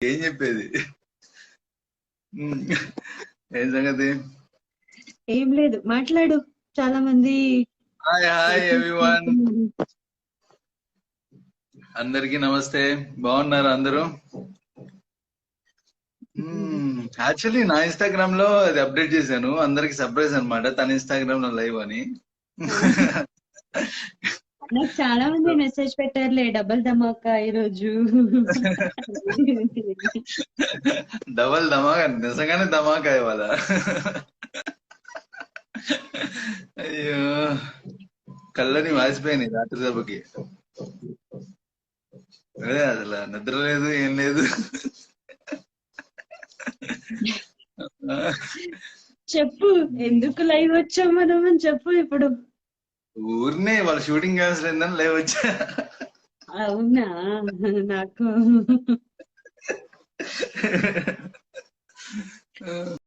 ఏం చెప్పేది. ఏం సంగతి? ఏం లేదు మాట్లాడు. చాలా మంది హాయ్ హాయ్ ఎవ్రీవన్ అందరికి నమస్తే. బాగున్నారు అందరూ? యాక్చువల్లీ నా ఇన్స్టాగ్రామ్లో అది అప్డేట్ చేశాను. అందరికి సర్ప్రైజ్ అన్నమాట తన ఇన్స్టాగ్రామ్లో లైవ్ అని నాకు చాలా మంది మెసేజ్ పెట్టారులే డబల్ ధమాకా ఈ రోజు డబల్ ధమాకా నిజంగానే ధమాకా ఇవాళ. అయ్యో. కళ్ళని వాసిపోయినాయి రాత్రి దెబ్బకి అదే అసలు నిద్ర లేదు ఏం లేదు. చెప్పు ఎందుకు లైవ్ వచ్చాం మనం అని చెప్పు ఇప్పుడు. ఊరినే వాళ్ళ షూటింగ్ క్యాన్సిల్ అయిందని లైవ్ వచ్చా. అవునా నాకు.